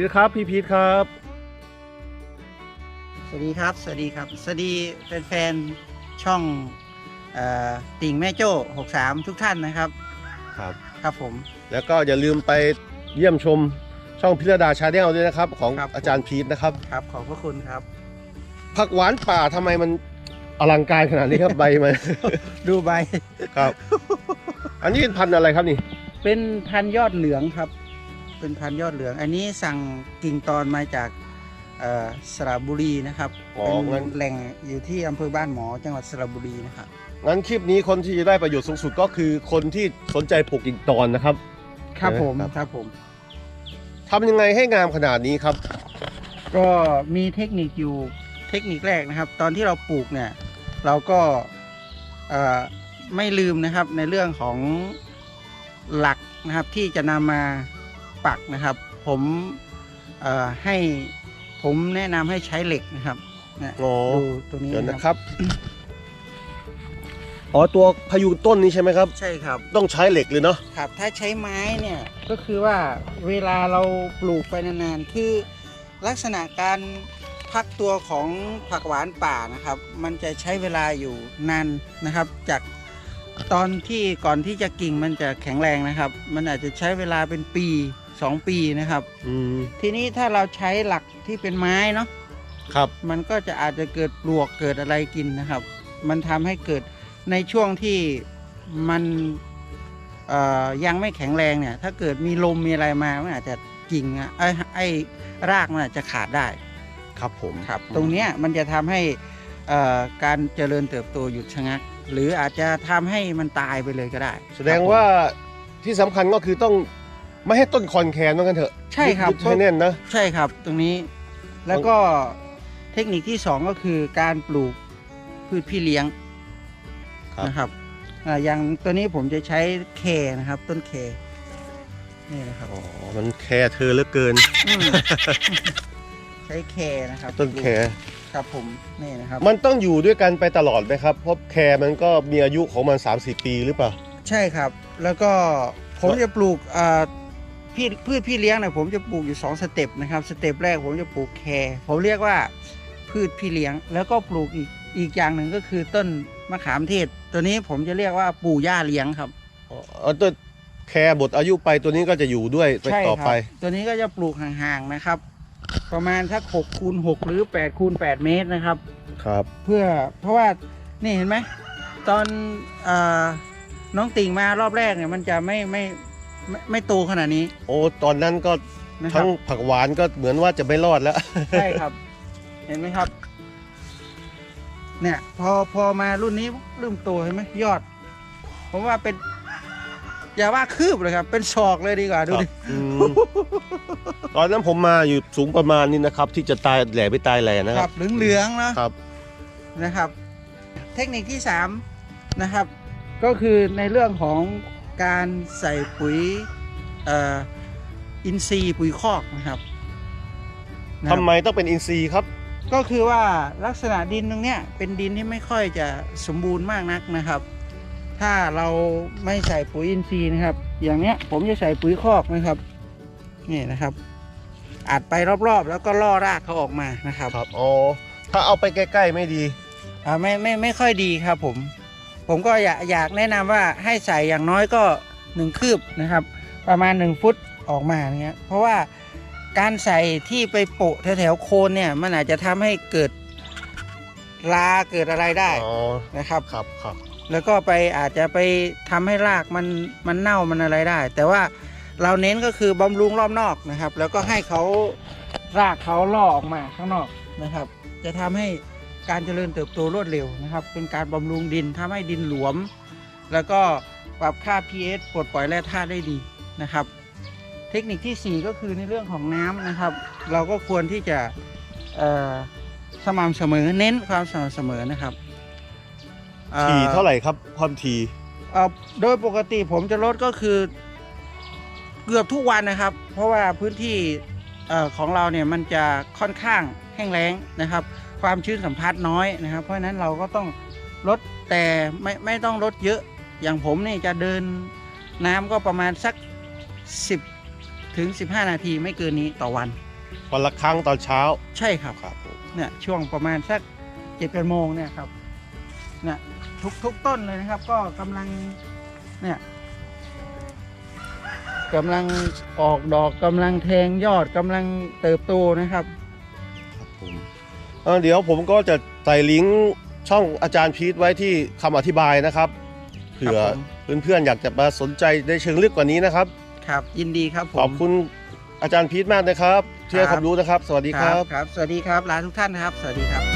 ดีครับพี่พีทครับ สวัสดีครับ สวัสดีครับ สวัสดีแฟนๆช่องเออติ่งแม่โจ้63 ทุกท่านนะครับ ครับ ครับผม แล้วก็อย่าลืมไปเยี่ยมชมช่องพิรดาชาแนลด้วยนะครับ ของครับ อาจารย์พีทนะครับ ครับ ขอบพระคุณครับ ผักหวานป่าทำไมมันอลังการขนาดนี้ครับ ใบมัน ดูใบ ครับ อันนี้เป็นพันธุ์อะไรครับนี่ เป็นพันธุ์ยอดเหลืองครับ เป็นพันธุ์ยอดเหลือง อันนี้สั่งกิ่งตอนมาจากเอ่อสระบุรีนะครับอ๋อเป็นงั้นแหล่งอยู่ที่อำเภอบ้านหมอจังหวัดสระบุรีนะครับงั้นคลิปนี้คนที่จะได้ประโยชน์สูงสุดก็คือคนที่สนใจปลูกกิ่งตอนนะครับ ครับผมครับ ครับผม ทำยังไงให้งามขนาดนี้ครับ ก็มีเทคนิคอยู่เทคนิคแรกนะครับ ตอนที่เราปลูกเนี่ย เราก็เอ่อไม่ลืมนะครับในเรื่องของหลักนะครับที่จะนำมา ปักนะครับ ผมเอ่อให้ผมแนะนำให้ใช้เหล็กนะครับนะอ๋อดูตัวนี้เดี๋ยวนะนะคครับรับ อ๋อตัวพยุงต้นนี้ใช่ไหมครับ ใช่ครับ ต้องใช้เหล็กเลยเนาะครับ ถ้าใช้ไม้เนี่ยก็คือว่าเวลาเราปลูกไปนานๆคือลักษณะการพักตัวของผักหวานป่านะครับ มันจะใช้เวลาอยู่นานนะครับ จากตอนที่ก่อนที่จะกิ่งมันจะแข็งแรงนะครับ มันอาจจะใช้เวลาเป็นปี 2ปีนะครับ อืมทีนี้ถ้าเราใช้หลักที่เป็นไม้เนาะครับมันก็จะอาจจะเกิดปลวกเกิดอะไรกินนะครับ มันทำให้เกิดในช่วงที่มันเอ่อยังไม่แข็งแรงเนี่ย ถ้าเกิดมีลมมีอะไรมามันอาจจะกิ่งอะไอ้ไอ้รากมันอาจจะขาดได้ ครับผมครับตรงเนี้ยมันจะทำให้เอ่อการเจริญเติบโตหยุดชะงัก หรืออาจจะทำให้มันตายไปเลยก็ได้แสดงว่าที่สำคัญก็คือต้อง ไม่ให้ต้นคอนแคนว่ากันเถอะใช่ครับยึดให้แน่นนะ ใช่ครับตรงนี้แล้วก็เทคนิคที่สองก็คือการปลูกพืชพี่เลี้ยงครับ นะครับอ่าอย่างตัวนี้ผมจะใช้เคนะครับ ต้นเคนี่นะครับอ๋อมันแคร์เธอเหลือเกินอืมใช้เคนะครับต้นแคร์ครับผมนี่นะครับ มันต้องอยู่ด้วยกันไปตลอดไหมครับ เพราะแคร์มันก็มีอายุของมัน3 4ปีหรือเปล่า ใช่ครับ แล้วก็ผมจะปลูกอ่า พี่พืชพี่เลี้ยงเนี่ยผมจะปลูกอยู่สองสเต็ปนะครับสเต็ปแรกผมจะปลูกแคผมเรียกว่าพืชพี่เลี้ยง แล้วก็ปลูกอีกอีกอย่างหนึ่งก็คือต้นมะขามเทศ ตัวนี้ผมจะเรียกว่าปู่ย่าเลี้ยงครับอ๋อต้นแคร์บทอายุไปตัวนี้ก็จะอยู่ด้วยไปใช่ต่อครับไป ตัวนี้ก็จะปลูกห่างๆนะครับ ประมาณสักหกคูณหกหรือแปดคูณแปดเมตรนะครับ ครับ เพื่อเพราะว่านี่เห็นไหมตอนเออน้องติ่งมารอบแรกเนี่ยมันจะไม่ไม่ ไม่ไม่โตขนาดนี้ โอ้ตอนนั้นก็นะคทั้รับงผักหวานก็เหมือนว่าจะไม่รอดแล้ว ใช่ครับ เห็นไหมครับ เนี่ย พอพอมารุ่นนี้เริ่มโตเห็นไหมยอด ผมว่าเป็น อย่าว่าคืบเลยครับ เป็นศอกเลยดีกว่าดูดิ อืมตอนนั้นผมมาอยู่สูงประมาณนี้นะครับ ที่จะตายแหล่ไปตายแหล่นะคครัรับบเหลืองๆเนาะ ครับ นะครับ เทคนิคที่สามนะครับ ก็คือในเรื่องของ การใส่ปุ๋ยเอ่ออินทรีย์ปุ๋ยคอกนะครับนะคทำรับไมต้องเป็นอินทรีย์ครับ ก็คือว่าลักษณะดินตรงเนี้ยเป็นดินที่ไม่ค่อยจะสมบูรณ์มากนักนะครับ ถ้าเราไม่ใส่ปุ๋ยอินทรีย์นะครับ อย่างเนี้ยผมจะใส่ปุ๋ยคอกนะครับนี่นะครับอัดไปรอบๆ แล้วก็ล่อรากเขาออกมานะครับครับอ๋อถ้าเอาไปใกล้ๆไม่ดีอ่าไม่ไม่ไม่ค่อยดีครับผม ผมก็อยากอยากแนะนำว่าให้ใส่อย่างน้อยก็หนึ่งคืบนะครับ ประมาณหนึ่งฟุตออกมาเนี้ยเพราะว่าการใส่ที่ไปโปะแถวๆโคนเนี่ยมันอาจจะทำให้เกิดลาเกิดอะไรได้อ๋อนะครับครับครับแล้วก็ไปอาจจะไปทำให้รากมันมันเน่ามันอะไรได้ แต่ว่าเราเน้นก็คือบำรุงรอบนอกนะครับ แล้วก็ให้เขารากเขาล่อออกมาข้างนอกนะครับ จะทำให้ การเจริญเติบโตรวดเร็วนะครับ เป็นการบำรุงดินทำให้ดินหลวม แล้วก็ปรับค่า pH ปลดปล่อยแร่ธาตุได้ดีนะครับ เทคนิคทีสี่4 ก็คือในเรื่องของน้ำนะครับ เราก็ควรที่จะเอ่อสม่ำเสมอเน้นความสม่ำเสมอนะครับอ่อทีเท่าไหร่ครับความทีเอ่อโดยปกติผมจะลดก็คือเกือบทุกวันนะครับ เพราะว่าพื้นที่เอ่อของเราเนี่ยมันจะค่อนข้าง แห้งแล้งนะครับ ความชื้นสัมผัสน้อยนะครับ เพราะฉะนั้นเราก็ต้องลดแต่ไม่ไม่ต้องลดเยอะอย่างผมนี่จะเดินน้ำก็ประมาณสัก 10 ถึง 15 นาทีไม่เกินนี้ต่อวัน วันละครั้งตอนเช้าใช่ครับครับผมเนี่ยช่วงประมาณสักเจ็ดแปดโมงเนี่ยครับเนี่ยทุกทุกต้นเลยนะครับ ก็กำลังเนี่ยกำลังออกดอกกำลังแทงยอดกำลังเติบโตนะครับครับ ผมเอ่อเดี๋ยวผมก็จะใส่ลิงก์ช่องอาจารย์พีทไว้ที่คำอธิบายนะครับเผื่อครับผม เพื่อนๆอยากจะมาสนใจในเชิงลึกกว่านี้นะครับ ครับ ยินดีครับผมขอบคุณอาจารย์พีทมากนะครับที่ให้คครับวามรู้นะครับ สวัสดีครับ ครับ สวัสดีครับลาทุกท่านนะครับ สวัสดีครับ